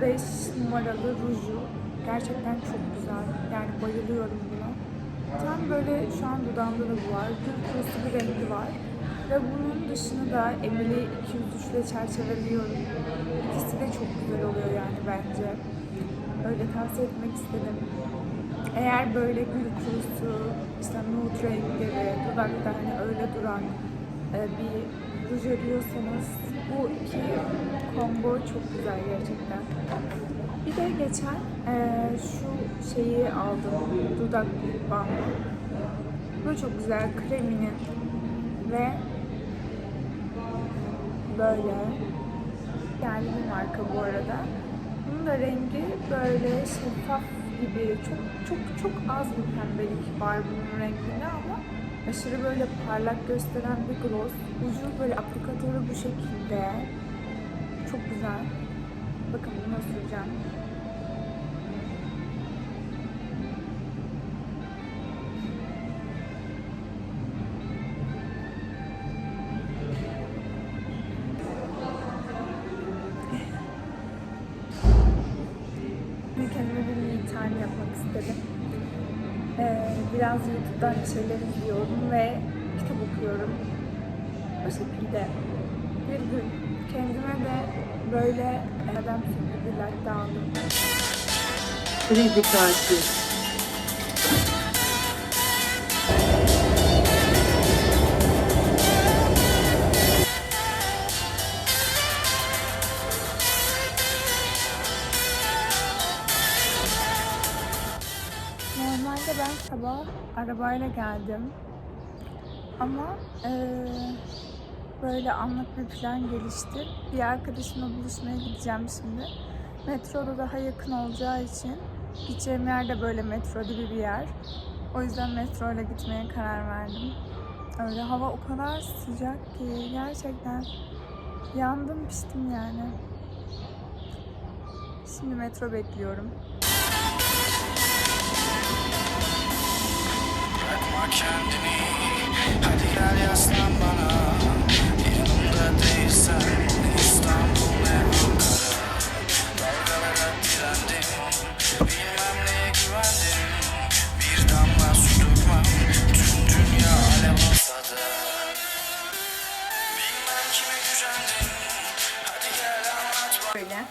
5 numaralı ruju. Gerçekten çok güzel. Yani bayılıyorum buna. Tam böyle şu an dudağımda da bu var. Gül kurusu bir rengi var. Ve bunun dışını da Emily 203 ile çerçeveliyorum. İkisi de çok güzel oluyor yani bence. Öyle tavsiye etmek istedim. Eğer böyle gül kurusu, işte nude renkleri, dudakta hani öyle duran bir ruj arıyorsanız bu iki combo çok güzel gerçekten. Bir de geçen e, şu şeyi aldım, dudak bandı. Bu çok güzel, kreminin ve böyle yerli bir marka bu arada. Bunun da rengi böyle şeffaf gibi çok çok çok az bir pembelik var bunun renginde ama aşırı böyle parlak gösteren bir gloss. Ucu böyle aplikatörü bu şekilde. Çok güzel. Bakın bunu süreceğim. Kendime bir me time yapmak istedim. Ee, biraz YouTube'dan bir şeyler izliyorum ve kitap okuyorum. O şekilde bir gün kendime de böyle Adam latte aldım. Kredi kartı. Normalde ben sabah arabayla geldim. Ama eee, böyle anlık bir plan gelişti. Bir arkadaşımla buluşmaya gideceğim şimdi. Metroda daha yakın olacağı için gideceğim yer de böyle metro gibi bir yer. O yüzden metro ile gitmeye karar verdim. Öyle hava o kadar sıcak ki gerçekten yandım piştim yani. Şimdi metro bekliyorum. Kendini. Hadi gel yaslan bana. Yanımda değilsen İstanbul ne Ankara. Dalgalara direndim. Bilmem neye güvendim. Bir damla su dökmem Tüm dünya alev olsa Bilmem kime gücendim Hadi gel anlat bana. Böyle.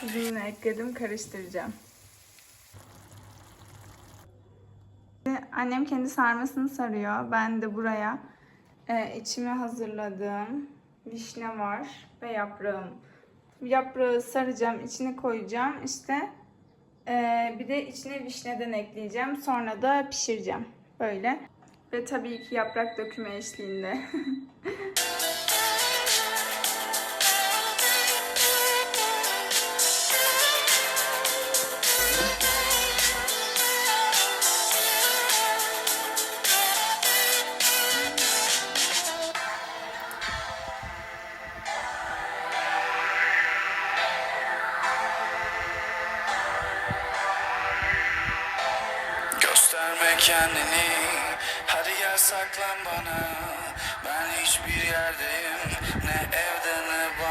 Tuzunu ekledim, karıştıracağım. Annem kendi sarmasını sarıyor. Ben de buraya e, içime hazırladığım vişne var ve yaprağım. Yaprağı saracağım, içine koyacağım. İşte e, bir de içine vişneden ekleyeceğim. Sonra da pişireceğim. Böyle. Ve tabii ki yaprak dökümü eşliğinde. kendini. Hadi gel saklan bana. Ben hiçbir yerdeyim. Ne evde ne